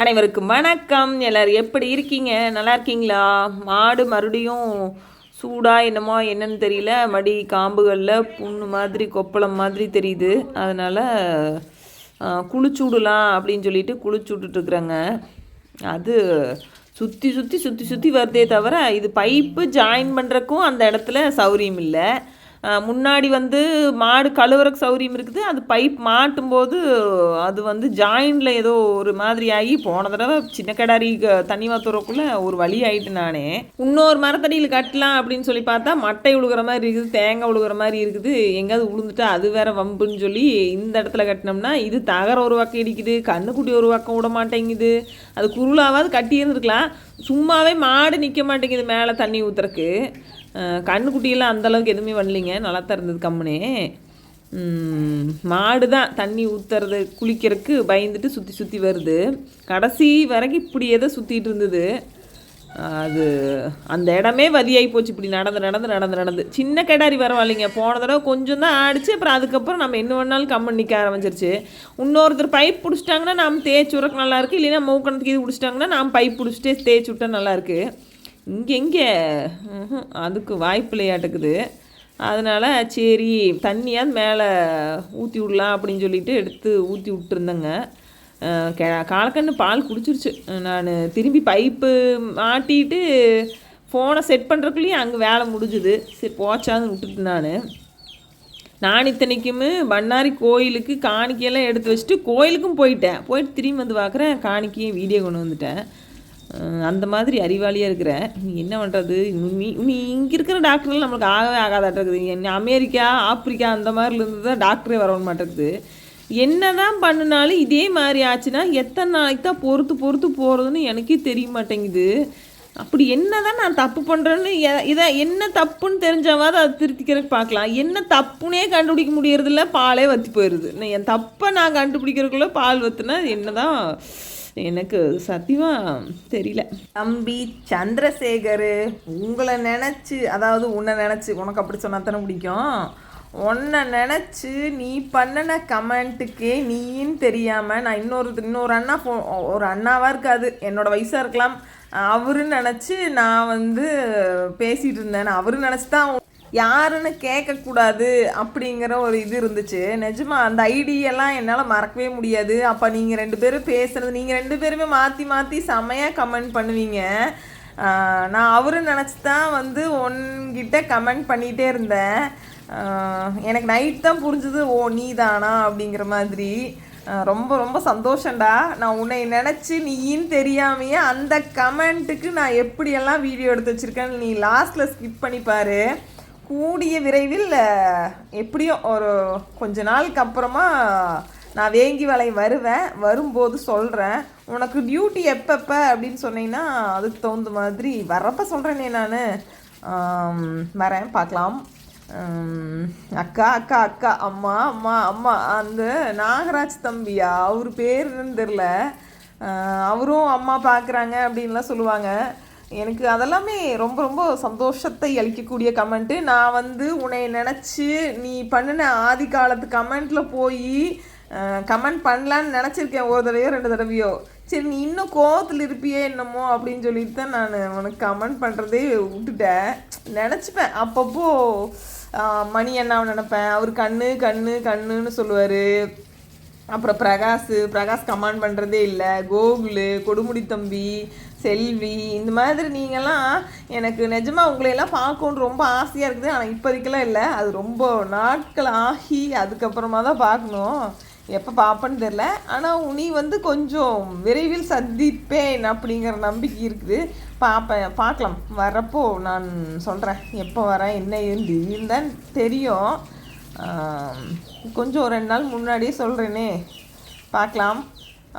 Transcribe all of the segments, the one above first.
அனைவருக்கும் வணக்கம். எல்லாரும் எப்படி இருக்கீங்க? நல்லா இருக்கீங்களா? மாடு மறுபடியும் சூடாக என்னமோ என்னன்னு தெரியல. மடி காம்புகளில் புண்ணு மாதிரி கொப்பளம் மாதிரி தெரியுது. அதனால் குளிச்சு விடலாம் அப்படின்னு சொல்லிட்டு குளிச்சுட்டுருக்குறேங்க அது சுற்றி சுற்றி சுற்றி சுற்றி வருதே தவிர இது பைப்பு ஜாயின் பண்ணுறக்கும் அந்த இடத்துல சௌரியம் இல்லை. முன்னாடி வந்து மாடு கழுவுறக்கு சௌரியம் இருக்குது. அது பைப் மாட்டும் போது அது வந்து ஜாயிண்டில் ஏதோ ஒரு மாதிரி ஆகி போன தடவை சின்ன கடாரி க- தண்ணி வாத்துறக்குள்ள ஒரு வழி ஆயிட்டு நானே. இன்னொரு மரத்தடியில் கட்டலாம் அப்படின்னு சொல்லி பார்த்தா மட்டை உழுகிற மாதிரி இருக்குது தேங்காய் உழுகிற மாதிரி இருக்குது. எங்கேயாவது உளுந்துட்டா அது வேற வம்புன்னு சொல்லி இந்த இடத்துல கட்டினோம்னா இது தகர ஒரு பக்கம் இடிக்குது கண்ணுக்குட்டி ஒரு பக்கம் விட மாட்டேங்குது. அது குருளாவது கட்டியிருந்துருக்கலாம் சும்மாவே மாடு நிற்க மாட்டேங்குது மேலே தண்ணி ஊற்றுறக்கு கண்ணுக்குட்டியெல்லாம் அந்தளவுக்கு எதுவுமே வரலைங்க. நல்லா தான் இருந்தது கம்முனே. மாடு தான் தண்ணி ஊற்றுறது குளிக்கிறதுக்கு பயந்துட்டு சுற்றி சுற்றி வருது. கடைசி வரைக்கும் இப்படி எதை சுற்றிட்டு இருந்தது. அது அந்த இடமே வதியாகி போச்சு இப்படி நடந்து நடந்து நடந்து நடந்து. சின்ன கிடாரி பரவாயில்லைங்க. போன தடவை கொஞ்சம் தான் ஆடிச்சு அப்புறம் அதுக்கப்புறம் நம்ம என்ன வேணாலும் கம்மன் நிற்க ஆரம்பிச்சிருச்சு. இன்னொருத்தர் பைப் பிடிச்சிட்டாங்கன்னா நாம் தேய்ச்சி விட்றக்கு நல்லாயிருக்கு இல்லைன்னா மூக்கணத்துக்கு இது பிடிச்சிட்டாங்கன்னா நாம் பைப் பிடிச்சிட்டே தேய்ச்சி விட்டா நல்லாயிருக்கு இங்கெங்கே இங்கே. அதுக்கு வாய்ப்பு இல்லையாட்டுக்குது. அதனால் சரி தண்ணியாக மேலே ஊற்றி விடலாம் அப்படின்னு சொல்லிட்டு எடுத்து ஊற்றி விட்டுருந்தேங்க. கே- காலக்கண்ணு பால் குடிச்சிருச்சு. நான் திரும்பி பைப்பு மாட்டிட்டு ஃபோனை செட் பண்ணுறக்குள்ளேயும் அங்கே வேலை முடிஞ்சுது. சரி போச்சான்னு விட்டுட்டு நான். நான் இத்தனைக்குமே பண்ணாரி கோயிலுக்கு காணிக்கையெல்லாம் எடுத்து வச்சுட்டு கோயிலுக்கும் போயிட்டேன். போயிட்டு திரும்பி வந்து பார்க்குறேன் காணிக்கையும் வீடியோ கொண்டு வந்துட்டேன். அந்த மாதிரி அறிவாளியாக இருக்கிறேன் நீ என்ன பண்ணுறது நீ நீ இங்கே இருக்கிற டாக்டர்லாம் நம்மளுக்கு ஆகவே ஆகாதாட்டிருக்குது. என்ன அமெரிக்கா ஆப்பிரிக்கா அந்த மாதிரிலேருந்து தான் டாக்டரே வரவும் மாட்டேங்குது. என்ன தான் பண்ணினாலும் இதே மாதிரி ஆச்சுன்னா எத்தனை நாளைக்கு தான் பொறுத்து பொறுத்து போகிறதுன்னு எனக்கே தெரிய மாட்டேங்குது. அப்படி என்ன தான் நான் தப்பு பண்ணுறேன்னு இதை என்ன தப்புன்னு தெரிஞ்சாவது அதை திருத்திக்கிறதுக்கு பார்க்கலாம். என்ன தப்புனே கண்டுபிடிக்க முடியறதில்ல பாலே வற்றி போயிடுது நான் என் தப்பை நான் கண்டுபிடிக்கிறதுக்குள்ளே பால் வத்துனா என்னதான் எனக்கு சத்தியமாக தெரியல. தம்பி சந்திரசேகர் உங்களை நினச்சி அதாவது உன்னை நினச்சி உனக்கு அப்படி சொன்னா தானே பிடிக்கும். உன்னை நினச்சி நீ பண்ணின கமெண்ட்டுக்கே நீயும் தெரியாமல் நான் இன்னொரு இன்னொரு அண்ணா ஃபோ ஒரு அண்ணாவாக இருக்காது. என்னோடய வயசாக இருக்கலாம். அவருன்னு நினச்சி நான் வந்து பேசிகிட்டு இருந்தேன். அவரு நினச்சி தான் யாருன்னு கேட்கக்கூடாது அப்படிங்கிற ஒரு இது இருந்துச்சு. நிஜமா அந்த ஐடியெல்லாம் என்னால் மறக்கவே முடியாது. அப்போ நீங்கள் ரெண்டு பேரும் பேசுகிறது நீங்கள் ரெண்டு பேருமே மாற்றி மாற்றி செமையாக கமெண்ட் பண்ணுவீங்க. நான் அவரும் நினச்சி தான் வந்து உன்கிட்ட கமெண்ட் பண்ணிகிட்டே இருந்தேன். எனக்கு நைட் தான் புரிஞ்சுது ஓ நீ தானா அப்படிங்கிற மாதிரி. ரொம்ப ரொம்ப சந்தோஷம்டா. நான் உன்னை நினச்சி நீன்னு தெரியாமையே அந்த கமெண்ட்டுக்கு நான் எப்படியெல்லாம் வீடியோ எடுத்து வச்சுருக்கேன்னு நீ லாஸ்ட்டில் ஸ்கிப் பண்ணி பாரு. கூடிய விரைவில் எப்படியும் ஒரு கொஞ்ச நாளுக்கு அப்புறமா நான் வேங்கி வலை வருவேன். வரும்போது சொல்கிறேன் உனக்கு டியூட்டி எப்பப்போ அப்படின்னு சொன்னீங்கன்னா அதுக்கு தகுந்த மாதிரி வரப்போ சொல்கிறேனே நான். வரேன் பார்க்கலாம். அக்கா அக்கா அக்கா அம்மா அம்மா அம்மா அந்த நாகராஜ் தம்பியா? அவர் பேருன்னு தெரில அவரும் அம்மா பார்க்குறாங்க அப்படின்லாம் சொல்லுவாங்க. எனக்கு அதெல்லாமே ரொம்ப ரொம்ப சந்தோஷத்தை அளிக்கக்கூடிய கமெண்ட்டு நான் வந்து உன்னை நினச்சி நீ பண்ணின ஆதி காலத்து கமெண்ட்டில் போய் கமெண்ட் பண்ணலான்னு நினச்சிருக்கேன் ஒரு தடவையோ ரெண்டு தடவையோ. சரி நீ இன்னும் கோவத்தில் இருப்பியே என்னமோ அப்படின்னு சொல்லிட்டு தான் நான் உனக்கு கமெண்ட் பண்ணுறதே விட்டுட்டேன். நினச்சிப்பேன். அப்பப்போ மணி அண்ணாவை நினப்பேன். அவர் கண்ணு கண்ணு கண்ணுன்னு சொல்லுவார். அப்புறம் பிரகாஷ் பிரகாஷ் கமாண்ட் பண்ணுறதே இல்லை. கோகுலு கொடுமுடி தம்பி செல்வி இந்த மாதிரி நீங்கள்லாம் எனக்கு நிஜமாக உங்களையெல்லாம் பார்க்கணுன்னு ரொம்ப ஆசையாக இருக்குது. ஆனால் இப்போதைக்கெல்லாம் இல்லை. அது ரொம்ப நாட்கள் ஆகி அதுக்கப்புறமா தான் பார்க்கணும். எப்போ பார்ப்பேன்னு தெரில ஆனால் நீ வந்து கொஞ்சம் விரைவில் சந்திப்பேன் அப்படிங்கிற நம்பிக்கை இருக்குது. பார்ப்பேன். பார்க்கலாம். வரப்போ நான் சொல்கிறேன் எப்போ வரேன் என்ன ஏது தான் தெரியும். கொஞ்சம் ஒரு ரெண்டு நாள் முன்னாடியே சொல்கிறேனே பார்க்கலாம்.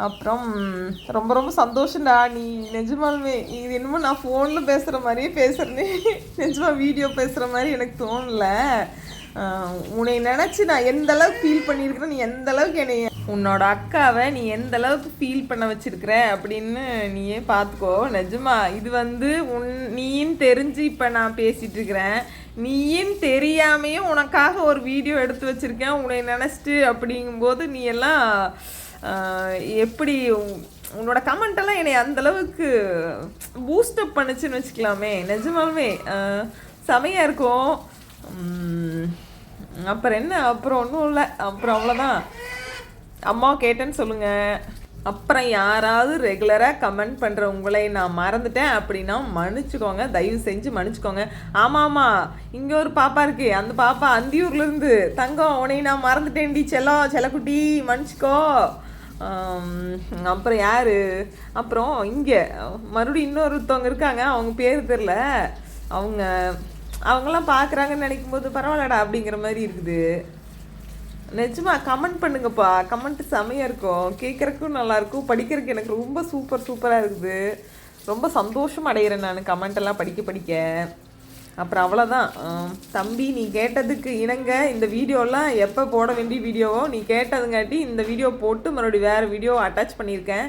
அப்புறம் ரொம்ப ரொம்ப சந்தோஷம்டா. நீ நிஜமாலுமே இது என்னமோ நான் ஃபோனில் பேசுகிற மாதிரியே பேசுகிறேனே நிஜமாக வீடியோ பேசுகிற மாதிரி எனக்கு தோணல. உன்னை நினச்சி நான் எந்த அளவுக்கு ஃபீல் பண்ணியிருக்கிறேன் நீ எந்த அளவுக்கு என்னை உன்னோட அக்காவை நீ எந்த அளவுக்கு ஃபீல் பண்ண வச்சிருக்கிற அப்படின்னு நீயே பார்த்துக்கோ. நிஜமா இது வந்து உன் நீன்னு தெரிஞ்சு இப்போ நான் பேசிகிட்ருக்கிறேன் இருக்கிறேன். நீயும் தெரியாமையே உனக்காக ஒரு வீடியோ எடுத்து வச்சிருக்கேன். உன்னை நினச்சிட்டு அப்படிங்கும்போது நீ எல்லாம் எப்படி உன்னோட கமெண்ட்டெல்லாம் என்னை அந்தளவுக்கு பூஸ்டப் பண்ணுச்சுன்னு வச்சுக்கலாமே. நிஜமாலுமே செமையாக இருக்கும். அப்புறம் என்ன? அப்புறம் ஒன்றும் இல்லை. அப்புறம் அவ்வளோதான் அம்மா கேட்டேன்னு சொல்லுங்கள் அப்புறம் யாராவது ரெகுலராக கமெண்ட் பண்ணுற உங்களை நான் மறந்துட்டேன் அப்படின்னா மன்னிச்சுக்கோங்க. தயவு செஞ்சு மன்னிச்சுக்கோங்க. ஆமாம் ஆமாம் இங்கே ஒரு பாப்பா இருக்கு. அந்த பாப்பா அந்தியூர்லேருந்து தங்கம் உனையை நான் மறந்துட்டேன்டி செல்லம் செல்லக்குட்டி. மன்னிச்சுக்கோ. அப்புறம் யார்? அப்புறம் இங்கே மறுபடியும் இன்னொருத்தவங்க இருக்காங்க. அவங்க பேர் தெரில அவங்க அவங்களாம் பார்க்குறாங்கன்னு நினைக்கும் போது பரவாயில்லடா அப்படிங்கிற மாதிரி இருக்குது. நிஜமா கமெண்ட் பண்ணுங்கப்பா. கமெண்ட் செமையாக இருக்கும். கேட்குறக்கும் நல்லாயிருக்கும் படிக்கிறதுக்கு எனக்கு ரொம்ப சூப்பர் சூப்பராக இருக்குது. ரொம்ப சந்தோஷம் அடைகிறேன் நான் கமெண்ட் எல்லாம் படிக்க படிக்க. அப்புறம் அவ்வளோதான் தம்பி நீ கேட்டதுக்கு இணங்க. இந்த வீடியோலாம் எப்போ போட வேண்டிய வீடியோவோ நீ கேட்டதுங்காட்டி இந்த வீடியோ போட்டு மறுபடியும் வேறு வீடியோ அட்டாச் பண்ணியிருக்கேன்.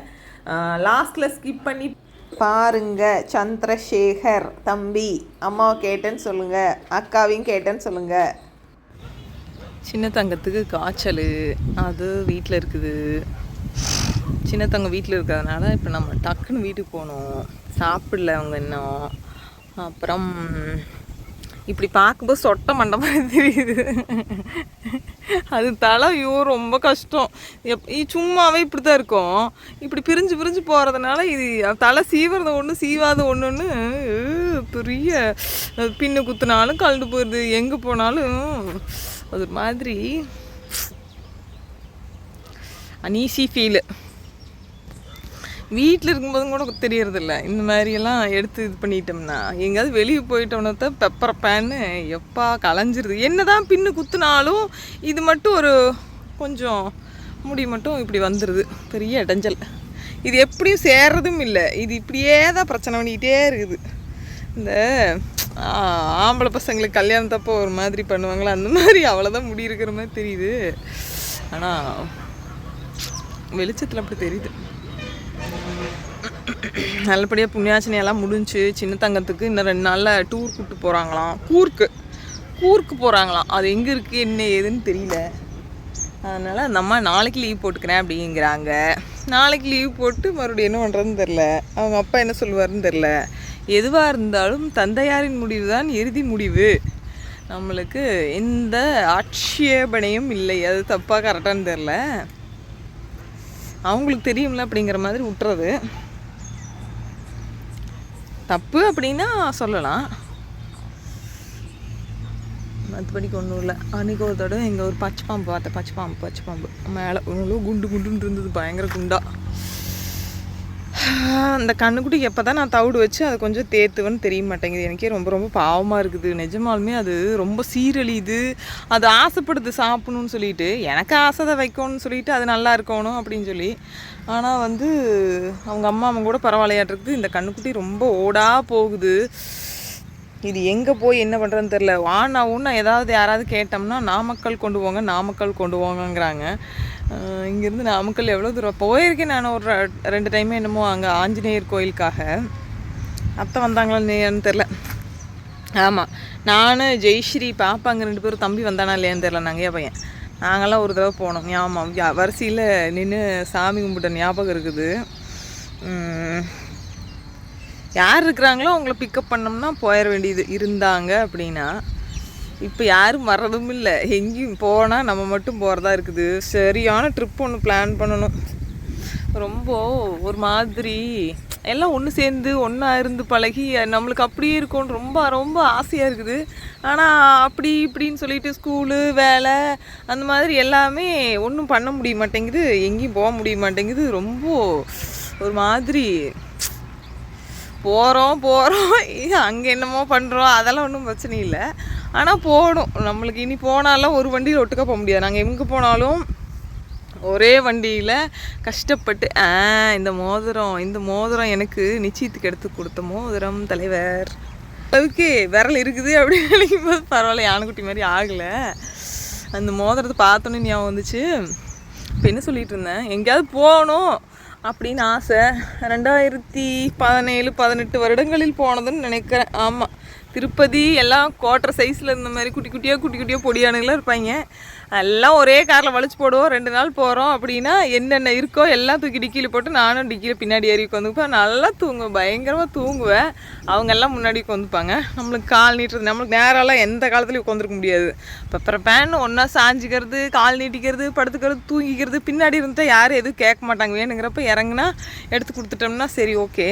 லாஸ்ட்டில் ஸ்கிப் பண்ணி பாருங்க சந்திரசேகர் தம்பி. அம்மாவை கேட்டேன்னு சொல்லுங்கள் அக்காவையும் கேட்டேன்னு சொல்லுங்கள் சின்ன தங்கத்துக்கு காய்ச்சல் அது வீட்டில் இருக்குது. சின்ன தங்க வீட்டில் இருக்கிறதுனால இப்போ நம்ம டக்குன்னு வீட்டுக்கு போகணும். சாப்பிடல அவங்க இன்னும். அப்புறம் இப்படி பார்க்கும்போது சொட்ட மண்ட மாதிரி தெரியுது. அது தலை ஐயோ ரொம்ப கஷ்டம். எப் இ- சும்மாவே இப்படி தான் இருக்கும். இப்படி பிரிஞ்சு பிரிஞ்சு போகிறதுனால இது தலை சீவுறது ஒன்று சீவாத ஒன்றுன்னு பெரிய பின்னு குத்துனாலும் கலந்து போயிடுது எங்கே போனாலும் ஒரு மாதிரி அனீசி ஃபீலு வீட்டில் இருக்கும்போதும் கூட தெரியறதில்ல. இந்த மாதிரியெல்லாம் எடுத்து இது பண்ணிட்டோம்னா எங்கேயாவது வெளியே போயிட்டோம்னா தான் பெப்பர் பேன்னு எப்பா களைஞ்சிருது என்ன தான் பின்னு குத்துனாலும் இது மட்டும் ஒரு கொஞ்சம் முடி மட்டும் இப்படி வந்துடுது பெரிய இடைஞ்சல். இது எப்படியும் சேர்றதும் இல்லை. இது இப்படியே தான் பிரச்சனை பண்ணிக்கிட்டே இருக்குது. இந்த ஆம்பளை பசங்களுக்கு கல்யாணத்தப்போ ஒரு மாதிரி பண்ணுவாங்களே? அந்த மாதிரி அவ்வளோதான் முடி இருக்கிற மாதிரி தெரியுது. ஆனால் வெளிச்சத்தில் அப்படி தெரியுது. நல்லபடியாக புண்ணியாச்சனையெல்லாம் முடிஞ்சு சின்ன தங்கத்துக்கு இன்னும் ரெண்டு நாளில் டூர் கூப்பிட்டு போகிறாங்களாம் கூர்க்கு. கூர்க்கு போகிறாங்களாம் அது எங்கே இருக்குது என்ன ஏதுன்னு தெரியல. அதனால் அந்த அம்மா நாளைக்கு லீவ் போட்டுக்கிறேன் அப்படிங்கிறாங்க. நாளைக்கு லீவ் போட்டு மறுபடியும் என்ன பண்ணுறதுன்னு தெரில அவங்க அப்பா என்ன சொல்லுவாருன்னு தெரில எதுவாக இருந்தாலும் தந்தையாரின் முடிவு தான் இறுதி முடிவு. நம்மளுக்கு எந்த ஆட்சேபனையும் இல்லை. அது தப்பாக கரெக்டானு தெரில அவங்களுக்கு தெரியும்ல அப்படிங்கிற மாதிரி விட்டுறது தப்பு அப்படின்னா சொல்லலாம். மற்றபடிக்கு ஒன்றும் இல்லை. அன்றைக்கி ஒரு தடவை எங்கள் ஒரு பச்சை பாம்பு பார்த்தேன் பச்சை பாம்பு பச்சை பாம்பு மேலே ஒன்றும் குண்டு குண்டுன்னு இருந்தது. பயங்கர குண்டா. அந்த கண்ணுக்குட்டி எப்போ தான் நான் தவிடு வச்சு அதை கொஞ்சம் தேத்துவேன்னு தெரிய மாட்டேங்குது. எனக்கே ரொம்ப ரொம்ப பாவமாக இருக்குது. நிஜமாலுமே அது ரொம்ப சீரழியுது. அது ஆசைப்படுது சாப்பிடணும்னு சொல்லிட்டு. எனக்கு ஆசை தான் வைக்கணும்னு சொல்லிட்டு அது நல்லா இருக்கணும் அப்படின்னு சொல்லி. ஆனால் வந்து அவங்க அம்மா அவங்க கூட பரவாயில்லையாட்டிருக்கு இந்த கண்ணுக்குட்டி ரொம்ப ஓடா போகுது. இது எங்கே போய் என்ன பண்ணுறதுன்னு தெரில வானா நான் ஏதாவது யாராவது கேட்டோம்னா நாமக்கல் கொண்டு போங்க நாமக்கல் கொண்டு போங்கங்கிறாங்க. இங்கேருந்து நாமக்கல் எவ்வளோ தூரம்? போயிருக்கேன் நான் ஒரு ரெண்டு டைம் என்னமோ அங்கே ஆஞ்சநேயர் கோயிலுக்காக. அத்தை வந்தாங்களான்னு தெரில ஆமாம் நான் ஜெய்ஸ்ரீ பாப்பா அங்கே ரெண்டு பேரும் தம்பி வந்தானா இல்லையான்னு தெரில நாங்கள் பையன். நாங்களாம் ஒரு தடவை போனோம். ஆமாம் வரிசையில் நின்று சாமி கும்பிட்ட ஞாபகம் இருக்குது. யார் இருக்கிறாங்களோ அவங்கள பிக்கப் பண்ணோம்னா போயிட வேண்டியது இருந்தாங்க அப்படின்னா இப்போ யாரும் வர்றதும் இல்லை. எங்கேயும் போனால் நம்ம மட்டும் போகிறதா இருக்குது. சரியான ட்ரிப் ஒன்று பிளான் பண்ணணும். ரொம்ப ஒரு மாதிரி எல்லாம் ஒன்று சேர்ந்து ஒன்றா இருந்து பழகி நம்மளுக்கு அப்படியே இருக்கும்னு ரொம்ப ரொம்ப ஆசையாக இருக்குது. ஆனால் அப்படி இப்படின்னு சொல்லிட்டு ஸ்கூலு வேலை அந்த மாதிரி எல்லாமே ஒன்றும் பண்ண முடிய மாட்டேங்குது. எங்கேயும் போக முடிய மாட்டேங்குது. ரொம்ப ஒரு மாதிரி போகிறோம் போகிறோம் அங்கே என்னமோ பண்ணுறோம் அதெல்லாம் ஒன்றும் பிரச்சனை இல்லை. ஆனால் போகணும். நம்மளுக்கு இனி போனாலும் ஒரு வண்டியில் ஒட்டுக்க போக முடியாது. நாங்கள் எங்கே போனாலும் ஒரே வண்டியில் கஷ்டப்பட்டு ஆ இந்த மோதிரம் இந்த மோதிரம் எனக்கு நிச்சயத்துக்கு எடுத்து கொடுத்த மோதிரம் தலைவர். அதுக்கு விரல் இருக்குது அப்படின்னு போது பரவாயில்ல யானைக்குட்டி மாதிரி ஆகலை. அந்த மோதிரத்தை பார்த்தோன்னே ஞாபகம் வந்துச்சு. இப்போ என்ன சொல்லிட்டு இருந்தேன்? எங்கேயாவது போகணும் அப்படின்னு ஆசை. ரெண்டாயிரத்தி பதினேழு பதினெட்டு வருடங்களில் போனதுன்னு நினைக்கிறேன். ஆமாம் திருப்பதி எல்லாம் கோட்டை சைஸில் இருந்த மாதிரி குட்டி குட்டியாக குட்டி குட்டியாக பொடியானுங்களாம் இருப்பாங்க. எல்லாம் ஒரே காரில் வளைச்சு போடுவோம். ரெண்டு நாள் போகிறோம் அப்படின்னா என்னென்ன இருக்கோ எல்லாம் தூக்கி டிக்கியில் போட்டு நானும் டிக்கியில் பின்னாடி ஏறி உட்காந்துப்பேன் நல்லா தூங்குவேன். பயங்கரமாக தூங்குவேன். அவங்க எல்லாம் முன்னாடி உட்காந்துப்பாங்க நம்மளுக்கு கால் நீட்டுறது நம்மளுக்கு நேரம்லாம் எந்த காலத்துலையும் உட்காந்துருக்க முடியாது. இப்போ அப்புறம் பேன் ஒன்றா சாஞ்சிக்கிறது கால் நீட்டிக்கிறது படுத்துக்கிறது தூங்கிக்கிறது பின்னாடி இருந்தால் யாரும் எதுவும் கேட்க மாட்டாங்க. வேணுங்கிறப்ப இறங்குனா எடுத்து கொடுத்துட்டோம்னா சரி ஓகே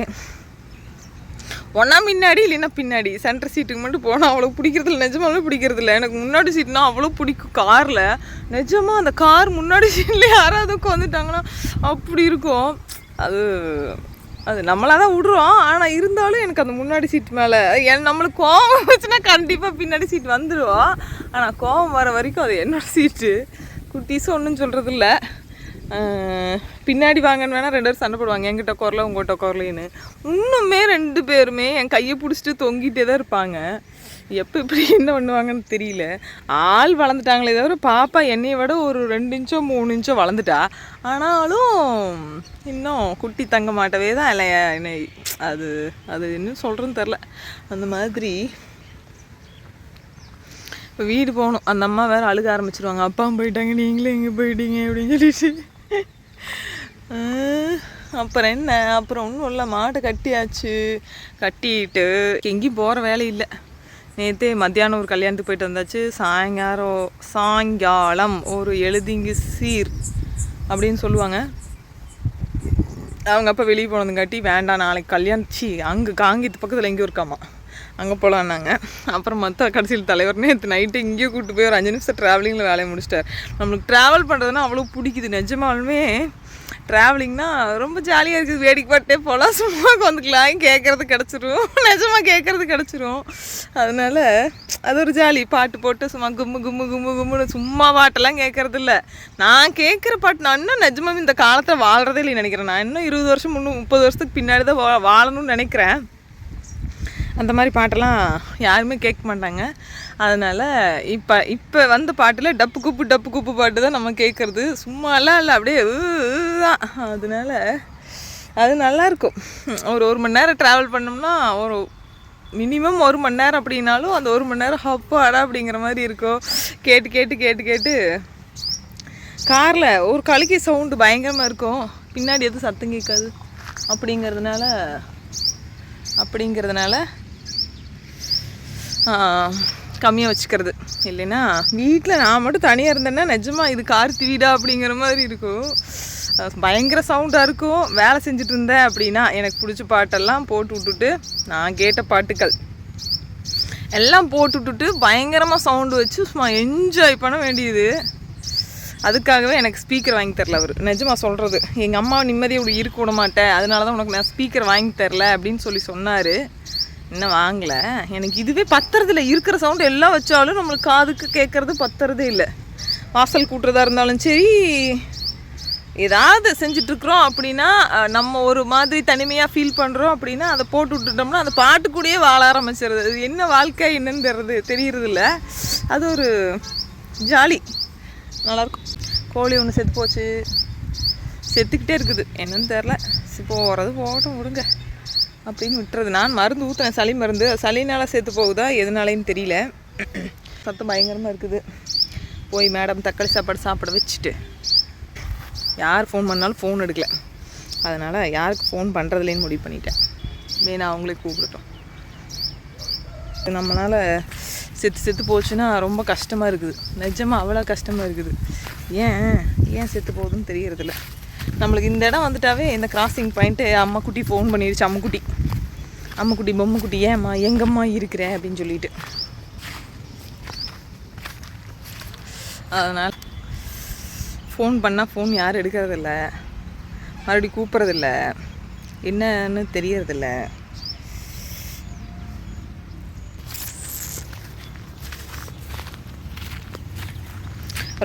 ஒன்றா முன்னாடி இல்லைன்னா பின்னாடி. சென்டர் சீட்டுக்கு மட்டும் போனால் அவ்வளோ பிடிக்கிறதில்ல நிஜமாவே பிடிக்கிறதில்ல எனக்கு முன்னாடி சீட்னா அவ்வளோ பிடிக்கும் காரில் நிஜமாக அந்த கார் முன்னாடி சீட்லேயே யாராவது உட்காந்துட்டாங்கன்னா அப்படி இருக்கும். அது அது நம்மளாக தான் விடுறோம். ஆனால் இருந்தாலும் எனக்கு அந்த முன்னாடி சீட் மேலே என் நம்மளுக்கு கோவம் வச்சுன்னா கண்டிப்பாக பின்னாடி சீட் வந்துடுவோம் ஆனால் கோவம் வர வரைக்கும் அது என்னோட சீட்டு குட்டீஸும் ஒன்றும் சொல்கிறதில்ல பின்னாடி வாங்கன்னு வேணால் ரெண்டு பேரும் சண்டை போடுவாங்க. என்கிட்ட குரல உங்ககிட்ட குரலின்னு. இன்னுமே ரெண்டு பேருமே என் கையை பிடிச்சிட்டு தொங்கிட்டே தான் இருப்பாங்க. எப்போ இப்படி என்ன பண்ணுவாங்கன்னு தெரியல. ஆள் வளர்ந்துட்டாங்களே தவிர பாப்பா என்னைய விட ஒரு ரெண்டு இன்ச்சோ மூணு இன்ச்சோ வளர்ந்துட்டா. ஆனாலும் இன்னும் குட்டி தங்க மாட்டவே தான் இல்லை என்னை அது அது இன்னும் சொல்கிறேன்னு தெரில அந்த மாதிரி. இப்போ வீடு போகணும். அந்த அம்மா வேற அழுக ஆரம்பிச்சிருவாங்க. அப்பா போயிட்டாங்க நீங்களே எங்கே போயிட்டீங்க அப்படின்னு சொல்லிட்டு. அப்புறம் என்ன? அப்புறம் ஒன்றும் இல்லை மாட்டை கட்டியாச்சு. கட்டிட்டு எங்கேயும் போகிற வேலை இல்லை. நேற்று மத்தியானம் ஒரு கல்யாணத்துக்கு போயிட்டு வந்தாச்சு. சாயங்காலம் சாயங்காலம் ஒரு எழுதிங்கு சீர் அப்படின்னு சொல்லுவாங்க. அவங்க அப்போ வெளியே போனதுங்காட்டி வேண்டாம் நாளைக்கு கல்யாணம். சி அங்கே காங்கித்து பக்கத்தில் எங்கேயும் இருக்காமா? அங்கே போகலான்னாங்க அப்புறம் மற்ற கடைசியில் தலைவர் நேற்று நைட்டு இங்கேயே கூப்பிட்டு போய் ஒரு அஞ்சு நிமிஷம் ட்ராவலிங்கில் வேலையை முடிச்சிட்டார். நம்மளுக்கு ட்ராவல் பண்ணுறதுன்னா அவ்வளோ பிடிக்குது. நிஜமாலுமே ட்ராவலிங்னா ரொம்ப ஜாலியாக இருக்குது. வேடிக்கை பாட்டே போகலாம் சும்மா வந்துக்கலாம் கேட்குறது கிடச்சிரும். நிஜமாக கேட்குறது கிடச்சிரும். அதனால அது ஒரு ஜாலி பாட்டு போட்டு சும்மா கும்மு கும்மு கும்மு கும்முன்னு சும்மா பாட்டெல்லாம் கேட்குறது இல்லை. நான் கேட்குற பாட்டு நான் இன்னும் நிஜமாக இந்த காலத்தில் வாழ்கிறதே இல்லை நினைக்கிறேன். நான் இன்னும் இருபது வருஷம் முன்னூ முப்பது வருஷத்துக்கு பின்னாடி தான் வாழணும்னு நினைக்கிறேன். அந்த மாதிரி பாட்டெல்லாம் யாருமே கேட்க மாட்டாங்க. அதனால் இப்போ இப்போ வந்த பாட்டில் டப்பு குப்பு டப்பு குப்பு பாட்டு தான் நம்ம கேட்குறது. சும்மாலாம் இல்லை அப்படியே தான் அதனால அது நல்லாயிருக்கும் ஒரு ஒரு மணி நேரம் ட்ராவல் பண்ணோம்னா ஒரு மினிமம் ஒரு மணி நேரம் அப்படின்னாலும் அந்த ஒரு மணி நேரம் ஹப்பாடா அப்படிங்கிற மாதிரி இருக்கும். கேட்டு கேட்டு கேட்டு கேட்டு. காரில் ஒரு கழுக்கி சவுண்டு பயங்கரமாக இருக்கும். பின்னாடி எதுவும் சத்தம் கேட்காது. அப்படிங்கிறதுனால அப்படிங்கிறதுனால கம்மியாக வச்சுக்கிறது. இல்லைன்னா வீட்டில் நான் மட்டும் தனியாக இருந்தேன்னா நிஜமா இது கார்த்தி வீடா அப்படிங்கிற மாதிரி இருக்கும். பயங்கர சவுண்டாக இருக்கும். வேலை செஞ்சுட்டு இருந்தேன் அப்படின்னா எனக்கு பிடிச்ச பாட்டெல்லாம் போட்டு விட்டுட்டு நான் கேட்ட பாட்டுக்கள் எல்லாம் போட்டு விட்டுட்டு பயங்கரமாக சவுண்டு வச்சு சும்மா என்ஜாய் பண்ண வேண்டியது. அதுக்காகவே எனக்கு ஸ்பீக்கர் வாங்கி தரல அவர். நிஜமா சொல்கிறது எங்கள் அம்மா நிம்மதியை இப்படி இருக்க விட மாட்டேன். அதனால தான் உனக்கு நான் ஸ்பீக்கர் வாங்கி தரல அப்படின்னு சொல்லி சொன்னார். இன்னும் வாங்கலை. எனக்கு இதுவே பத்துறதில்ல. இருக்கிற சவுண்டு எல்லாம் வச்சாலும் நம்மளுக்கு காதுக்கு கேட்குறது பத்துறதே இல்லை. வாசல் கூட்டுறதா இருந்தாலும் சரி ஏதாவது செஞ்சிட்ருக்குறோம் அப்படின்னா நம்ம ஒரு மாதிரி தனிமையாக ஃபீல் பண்ணுறோம் அப்படின்னா அதை போட்டு விட்டுட்டோம்னா அந்த பாட்டு கூடயே வாழ ஆரம்பிச்சிருது. அது என்ன வாழ்க்கை என்னன்னு தெரியுது தெரியறதில்ல. அது ஒரு ஜாலி. நல்லாயிருக்கும் கோழி ஒன்று செத்து போச்சு. செத்துக்கிட்டே இருக்குது. என்னன்னு தெரில. போகிறது போகட்டும் விடுங்க. அப்படின்னு விட்டுறது. நான் மருந்து ஊற்றுனேன் சளி மருந்து. சளினால் செத்து போகுதா? எதனாலேன்னு தெரியல. சத்தம் பயங்கரமாக இருக்குது. போய் மேடம் தக்காளி சாப்பாடு சாப்பிட வச்சுட்டு. யார் ஃபோன் பண்ணாலும் ஃபோன் எடுக்கல. அதனால் யாருக்கு ஃபோன் பண்ணுறதுலேன்னு முடிவு பண்ணிட்டேன். வேணா அவங்களே கூப்பிடட்டும். நம்மளால் செத்து செத்து போச்சுன்னா ரொம்ப கஷ்டமாக இருக்குது. நிஜமாக அவ்வளோ கஷ்டமாக இருக்குது. ஏன்? ஏன் செத்து போகுதுன்னு தெரியறதில்ல. நம்மளுக்கு இந்த இடம் வந்துட்டாவே இந்த கிராசிங் பாயிண்ட்டு அம்மாக்குட்டி ஃபோன் பண்ணிடுச்சு அம்முக்குட்டி அம்முக்குட்டி பொம்முக்குட்டி ஏம்மா எங்கம்மா இருக்கிற அப்படின்னு சொல்லிட்டு. அதனால் ஃபோன் பண்ணால் ஃபோன் யாரும் எடுக்கிறதில்ல. மறுபடியும் கூப்பிட்றதில்ல. என்னன்னு தெரியறதில்ல.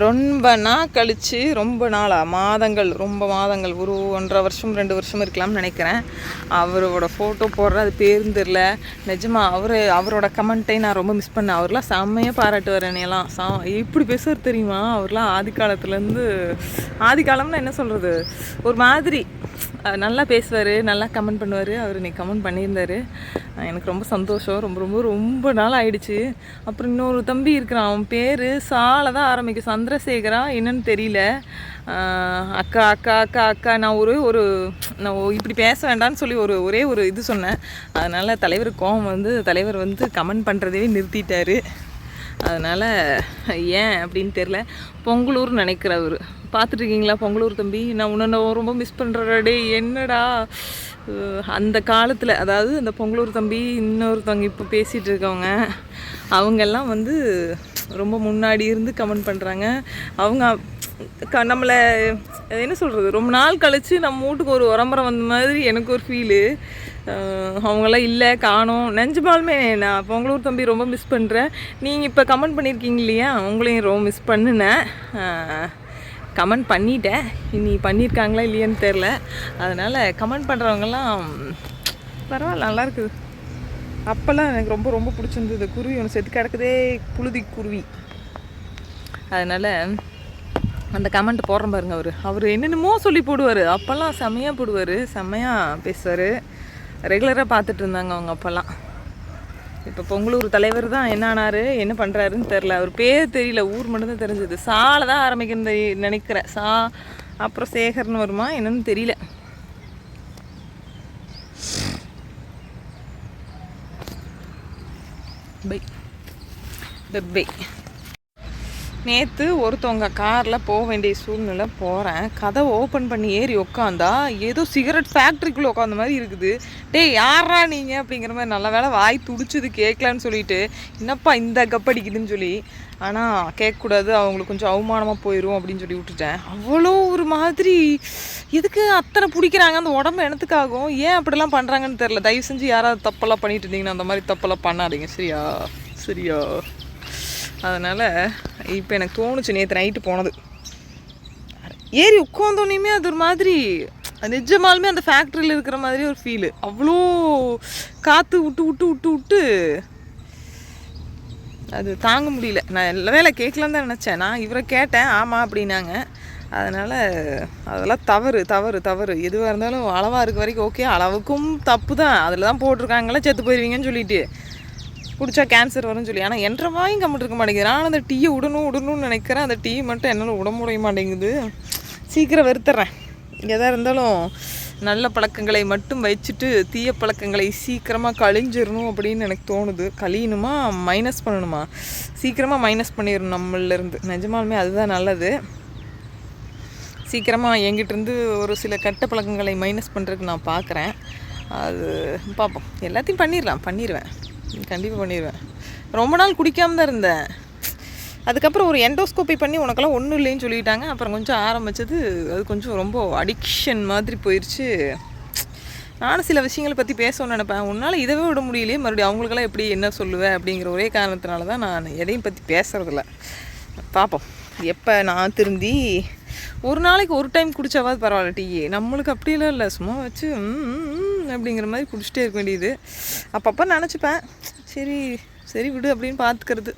ரொம்ப நாள் கழித்து ரொம்ப நாளாக மாதங்கள் ரொம்ப மாதங்கள் ஒரு ஒன்றரை வருஷம் ரெண்டு வருஷம் இருக்கலாம்னு நினைக்கிறேன். அவரோட ஃபோட்டோ போடுற அது பேரும் தெரில நிஜமா அவர் அவரோட கமெண்ட்டை நான் ரொம்ப மிஸ் பண்ணேன். அவர்லாம் செம்மையாக பாராட்டுவார் என்னையெல்லாம். சா எப்படி பேசுவார் தெரியுமா? அவர்லாம் ஆதி காலத்துலேருந்து ஆதி காலம்னா என்ன சொல்கிறது ஒரு மாதிரி. நல்லா பேசுவார் நல்லா கமெண்ட் பண்ணுவார். அவர் இன்னைக்கு கமெண்ட் பண்ணியிருந்தாரு. எனக்கு ரொம்ப சந்தோஷம். ரொம்ப ரொம்ப ரொம்ப நாள் ஆயிடுச்சு. அப்புறம் இன்னொரு தம்பி இருக்கிறான். அவன் பேர் சாலை தான் ஆரம்பிக்கும். சந்திரசேகரா? என்னன்னு தெரியல. அக்கா அக்கா அக்கா அக்கா. நான் ஒரு ஒரு நான் இப்படி பேச வேண்டாம்னு சொல்லி ஒரு ஒரே ஒரு இது சொன்னேன். அதனால் தலைவர் கோவம் வந்து தலைவர் வந்து கமெண்ட் பண்ணுறதே நிறுத்திட்டார். அதனால் ஏன் அப்படின்னு தெரில பொங்கலூர் நினைக்கிறவர். பார்த்துட்ருக்கீங்களா? பொங்கலூர் தம்பி. நான் உன்னை ரொம்ப மிஸ் பண்ணுறடே என்னடா? அந்த காலத்தில் அதாவது அந்த பொங்கலூர் தம்பி இன்னொருத்தவங்க இப்போ பேசிகிட்டு இருக்கவங்க அவங்கெல்லாம் வந்து ரொம்ப முன்னாடி இருந்து கமெண்ட் பண்ணுறாங்க அவங்க க நம்மளை அது என்ன சொல்கிறது ரொம்ப நாள் கழித்து நம்ம வீட்டுக்கு ஒரு உரம்பரை வந்த மாதிரி எனக்கு ஒரு ஃபீலு அவங்களாம் இல்லை காணோம். நெஞ்சமாலுமே நான் பொங்கலூர் தம்பி ரொம்ப மிஸ் பண்ணுறேன் நீங்கள் இப்போ கமெண்ட் பண்ணியிருக்கீங்க இல்லையா? உங்களையும் ரொம்ப மிஸ் பண்ணினேன். கமெண்ட் பண்ணிட்டேன். இனி பண்ணியிருக்காங்களா இல்லையான்னு தெரில அதனால் கமெண்ட் பண்ணுறவங்கலாம் பரவாயில்ல நல்லா இருக்குது. அப்போல்லாம் எனக்கு ரொம்ப ரொம்ப பிடிச்சிருந்தது. குருவி ஒன்று செத்து கிடக்குதே புழுதி குருவி. அதனால் அந்த கமெண்ட் போடுற பாருங்க அவர். அவர் என்னென்னமோ சொல்லி போடுவார். அப்போல்லாம் செம்மையாக போடுவார். செம்மையாக பேசுவார். ரெகுலராக பார்த்துட்டு இருந்தாங்க அவங்க அப்போல்லாம். இப்போ பொங்கலூர் தலைவர் தான் என்ன ஆனாரு என்ன பண்ணுறாருன்னு தெரில அவர் பேர் தெரியல ஊர் மட்டும்தான் தெரிஞ்சது. சால தான் ஆரம்பிக்கிறது நினைக்கிறேன். சா அப்புறம் சேகர்னு வருமா என்னன்னு தெரியல. பை. பை. நேற்று ஒருத்தவங்க காரில் போக வேண்டிய சூழ்நிலை போகிறேன் கதவை ஓப்பன் பண்ணி ஏறி உக்காந்தா ஏதோ சிகரெட் ஃபேக்ட்ரிக்குள்ளே உட்காந்த மாதிரி இருக்குது. டேய் யாரா நீங்கள் அப்படிங்கிற மாதிரி நல்ல வேலை வாய் துடிச்சது கேட்கலான்னு சொல்லிட்டு என்னப்பா இந்த கப்படிக்குதுன்னு சொல்லி. ஆனால் கேட்கக்கூடாது அவங்களுக்கு கொஞ்சம் அவமானமாக போயிடும் அப்படின்னு சொல்லி விட்டுட்டேன். அவ்வளோ ஒரு மாதிரி எதுக்கு அத்தனை பிடிக்கிறாங்க? அந்த உடம்பு எனத்துக்காகும் ஏன் அப்படிலாம் பண்ணுறாங்கன்னு தெரில தயவு செஞ்சு யாராவது தப்பெல்லாம் பண்ணிட்டு இருந்தீங்கன்னா அந்த மாதிரி தப்பெல்லாம் பண்ணாதீங்க. சரியா? சரியா? அதனால் இப்போ எனக்கு தோணுச்சு நேற்று நைட்டு போனது. ஏறி உட்காந்தோன்னே அது ஒரு மாதிரி நிஜமாலுமே அந்த ஃபேக்ட்ரியில் இருக்கிற மாதிரி ஒரு ஃபீலு அவ்வளோ காற்று விட்டு விட்டு விட்டு விட்டு அது தாங்க முடியல. நான் எல்லா வேலை கேட்கலாம் தான் நினச்சேன். நான் இவரை கேட்டேன் ஆமாம் அப்படின்னாங்க. அதனால் அதெல்லாம் தவறு தவறு தவறு. எதுவாக இருந்தாலும் அளவாக இருக்க வரைக்கும் ஓகே அளவுக்கும் தப்பு தான். அதில் தான் போட்டிருக்காங்களே செத்து போயிடுவீங்கன்னு சொல்லிட்டு. குடித்தா கேன்சர் வரும்னு சொல்லி. ஆனால் என்ற வாயும் கம்மிட்டு இருக்க மாட்டேங்குது. நான் அந்த டீயை விடணும் விடணும்னு நினைக்கிறேன். அந்த டீ மட்டும் என்னால் விட முடிய மாட்டேங்குது. சீக்கிரம் வெறுத்துறேன். எதாக இருந்தாலும் நல்ல பழக்கங்களை மட்டும் வச்சுட்டு தீய பழக்கங்களை சீக்கிரமாக கழிஞ்சிடணும் அப்படின்னு எனக்கு தோணுது. கழியணுமா? மைனஸ் பண்ணணுமா? சீக்கிரமாக மைனஸ் பண்ணிடணும் நம்மளிருந்து நிஜமாலுமே அதுதான் நல்லது. சீக்கிரமாக எங்கிட்டேருந்து ஒரு சில கெட்ட பழக்கங்களை மைனஸ் பண்ணுறதுக்கு நான் பார்க்குறேன் அது பார்ப்போம் எல்லாத்தையும் பண்ணிடலாம் பண்ணிடுவேன் கண்டிப்பாக பண்ணிடுவேன் ரொம்ப நாள் குடிக்காம தான் இருந்தேன். அதுக்கப்புறம் ஒரு எண்டோஸ்கோப்பி பண்ணி உனக்கெல்லாம் ஒன்றும் இல்லைன்னு சொல்லிட்டாங்க. அப்புறம் கொஞ்சம் ஆரம்பிச்சது அது கொஞ்சம் ரொம்ப அடிக்ஷன் மாதிரி போயிடுச்சு நானும் சில விஷயங்களை பற்றி பேசணும்னு நினைப்பேன். உன்னால் இதவே விட முடியலையே. மறுபடியும் அவங்களுக்கெல்லாம் எப்படி என்ன சொல்லுவேன் அப்படிங்கிற ஒரே காரணத்தினால தான் நான் எதையும் பற்றி பேசுறதில்ல. பார்ப்போம் எப்போ நான் திருந்தி ஒரு நாளைக்கு ஒரு டைம் குடிச்சாவது பரவாயில்ல டீ. நம்மளுக்கு அப்படியெல்லாம் இல்லை. சும்மா வச்சு அப்படிங்கிற மாதிரி குடிச்சிட்டே இருக்க வேண்டியது. அப்பப்போ நினச்சிப்பேன். சரி சரி விடு அப்படின்னு பார்த்துக்கிறது